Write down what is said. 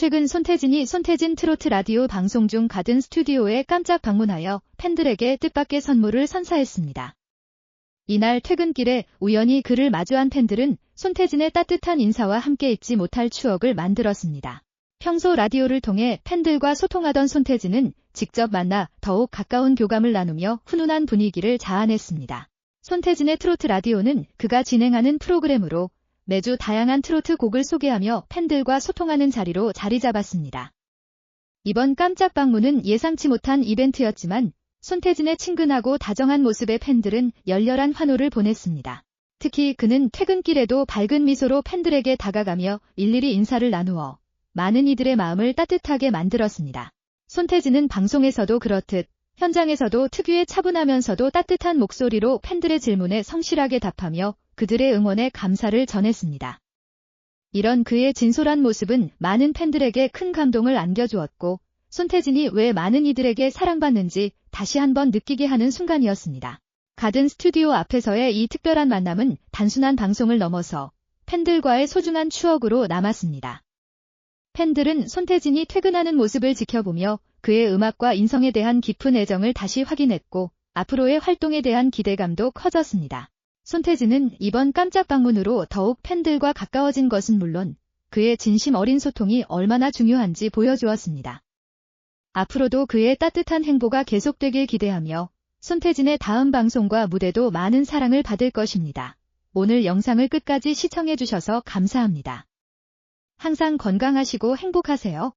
최근 손태진이 손태진 트로트 라디오 방송 중 가든 스튜디오에 깜짝 방문하여 팬들에게 뜻밖의 선물을 선사했습니다. 이날 퇴근길에 우연히 그를 마주한 팬들은 손태진의 따뜻한 인사와 함께 잊지 못할 추억을 만들었습니다. 평소 라디오를 통해 팬들과 소통하던 손태진은 직접 만나 더욱 가까운 교감을 나누며 훈훈한 분위기를 자아냈습니다. 손태진의 트로트 라디오는 그가 진행하는 프로그램으로 매주 다양한 트로트 곡을 소개하며 팬들과 소통하는 자리로 자리 잡았습니다. 이번 깜짝 방문은 예상치 못한 이벤트였지만 손태진의 친근하고 다정한 모습에 팬들은 열렬한 환호를 보냈습니다. 특히 그는 퇴근길에도 밝은 미소로 팬들에게 다가가며 일일이 인사를 나누어 많은 이들의 마음을 따뜻하게 만들었습니다. 손태진은 방송에서도 그렇듯 현장에서도 특유의 차분하면서도 따뜻한 목소리로 팬들의 질문에 성실하게 답하며 그들의 응원에 감사를 전했습니다. 이런 그의 진솔한 모습은 많은 팬들에게 큰 감동을 안겨주었고 손태진이 왜 많은 이들에게 사랑받는지 다시 한번 느끼게 하는 순간이었습니다. 가든 스튜디오 앞에서의 이 특별한 만남은 단순한 방송을 넘어서 팬들과의 소중한 추억으로 남았습니다. 팬들은 손태진이 퇴근하는 모습을 지켜보며 그의 음악과 인성에 대한 깊은 애정을 다시 확인했고 앞으로의 활동에 대한 기대감도 커졌습니다. 손태진은 이번 깜짝 방문으로 더욱 팬들과 가까워진 것은 물론 그의 진심 어린 소통이 얼마나 중요한지 보여주었습니다. 앞으로도 그의 따뜻한 행보가 계속되길 기대하며 손태진의 다음 방송과 무대도 많은 사랑을 받을 것입니다. 오늘 영상을 끝까지 시청해주셔서 감사합니다. 항상 건강하시고 행복하세요.